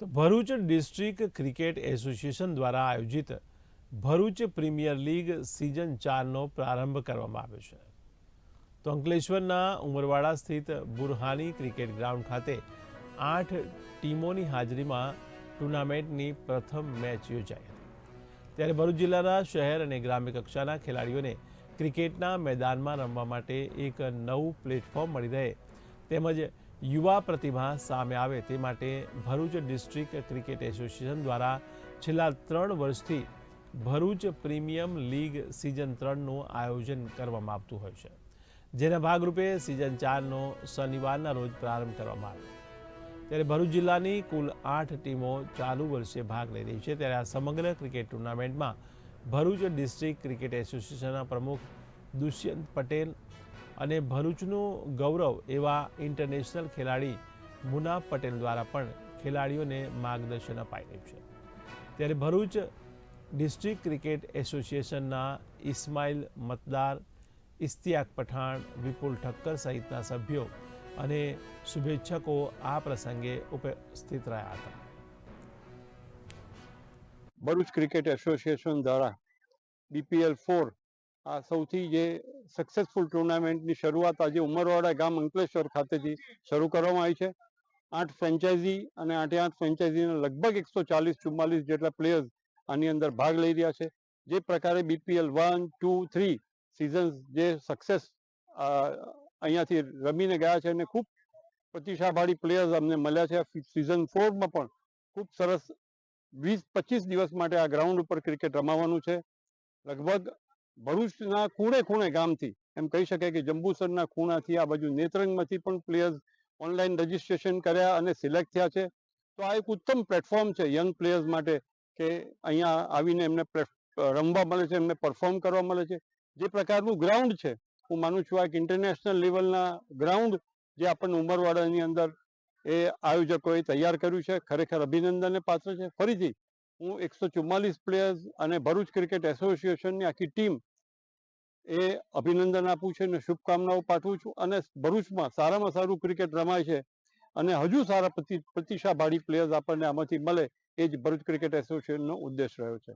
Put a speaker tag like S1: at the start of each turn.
S1: તો Bharuch district cricket association દ્વારા આયોજિત ભરૂચ પ્રીમિયર લીગ સિઝન ચારનો પ્રારંભ કરવામાં આવ્યો છે. તો અંકલેશ્વરના ઉમરવાડા સ્થિત બુરહાની ક્રિકેટ ગ્રાઉન્ડ ખાતે આઠ ટીમોની હાજરીમાં ટુર્નામેન્ટની પ્રથમ મેચ યોજાઈ હતી. ત્યારે ભરૂચ જિલ્લાના શહેર અને ગ્રામ્ય કક્ષાના ખેલાડીઓને ક્રિકેટના મેદાનમાં રમવા માટે એક નવું પ્લેટફોર્મ મળી રહે તેમજ યુવા પ્રતિભા સામે આવે તે માટે ભરૂચ ડિસ્ટ્રિક્ટ ક્રિકેટ એસોસિએશન દ્વારા છેલ્લા ત્રણ વર્ષથી ભરૂચ પ્રીમિયમ લીગ સિઝન ત્રણનું આયોજન કરવામાં આવતું હોય છે. જેના ભાગરૂપે સિઝન ચારનો શનિવારના રોજ પ્રારંભ કરવામાં આવ્યો. ત્યારે ભરૂચ જિલ્લાની કુલ આઠ ટીમો ચાલુ વર્ષે ભાગ લઈ રહી છે. ત્યારે આ સમગ્ર ક્રિકેટ ટુર્નામેન્ટમાં ભરૂચ ડિસ્ટ્રિક્ટ ક્રિકેટ એસોસિએશનના પ્રમુખ દુષ્યંત પટેલ અને ભરૂચનું ગૌરવ એવા ઇન્ટરનેશનલ ખેલાડી મુના પટેલ દ્વારા પણ ખેલાડીઓને માર્ગદર્શન અપાઈ રહ્યું છે. ત્યારે ભરૂચ ડિસ્ટ્રિક્ટ ક્રિકેટ એસોસિએશનના ઇસ્માઇલ મતદાર ઇસ્તિયાક પઠાણ, વિપુલ ઠક્કર સહિતના સભ્યો અને શુભેચ્છકો આ પ્રસંગે ઉપસ્થિત રહ્યા હતા.
S2: ભરૂચ ક્રિકેટ એસોસિએશન દ્વારા બીપીએલ ફોર આ સૌથી જે સક્સેસફુલ ટુર્નામેન્ટની શરૂઆત આજે ઉમરવાડા ગામ અંકલેશ્વર ખાતેથી શરૂ કરવામાં આવી છે. આઠ ફ્રેન્ચાઇઝી અને આઠે આઠ ફ્રેન્ચાઇઝીના લગભગ એકસો ચાલીસ ચુમ્માલીસ જેટલા પ્લેયર્સ આની અંદર ભાગ લઈ રહ્યા છે. જે પ્રકારે BPL one two three seasons જે સક્સેસ અહીંયાથી રમીને ગયા છે અને ખૂબ પ્રતિભાશાળી પ્લેયર્સ અમને મળ્યા છે. સિઝન ફોરમાં પણ ખૂબ સરસ વીસ પચીસ દિવસ માટે આ ગ્રાઉન્ડ ઉપર ક્રિકેટ રમાવાનું છે. લગભગ ભરૂચના ખૂણે ખૂણે ગામથી એમ કહી શકાય કે જંબુસરના ખૂણાથી આ બાજુ નેત્રંગમાંથી પણ પ્લેયર્સ ઓનલાઈન રજીસ્ટ્રેશન કર્યા અને સિલેક્ટ થયા છે. તો આ એક ઉત્તમ પ્લેટફોર્મ છે યંગ પ્લેયર્સ માટે કે અહીંયા આવીને એમને રમવા મળે છે, એમને પરફોર્મ કરવા મળે છે. જે પ્રકારનું ગ્રાઉન્ડ છે, હું માનું છું આ એક ઇન્ટરનેશનલ લેવલના ગ્રાઉન્ડ જે આપણને ઉમરવાડાની અંદર એ આયોજકોએ તૈયાર કર્યું છે. ખરેખર અભિનંદનને પાત્ર છે. ફરીથી હું એકસો ચુમ્માલીસ પ્લેયર્સ અને ભરૂચ ક્રિકેટ એસોસિએશનની આખી ટીમ એ અભિનંદન આપું છું અને શુભકામનાઓ પાઠવું છું અને ભરૂચમાં સારામાં સારું ક્રિકેટ રમાય છે અને હજુ સારા પ્રતિ પ્રતિભાશાળી પ્લેયર્સ આપણને આમાંથી મળે એ જ ભરૂચ ક્રિકેટ એસોસિએશનનો ઉદ્દેશ રહ્યો છે.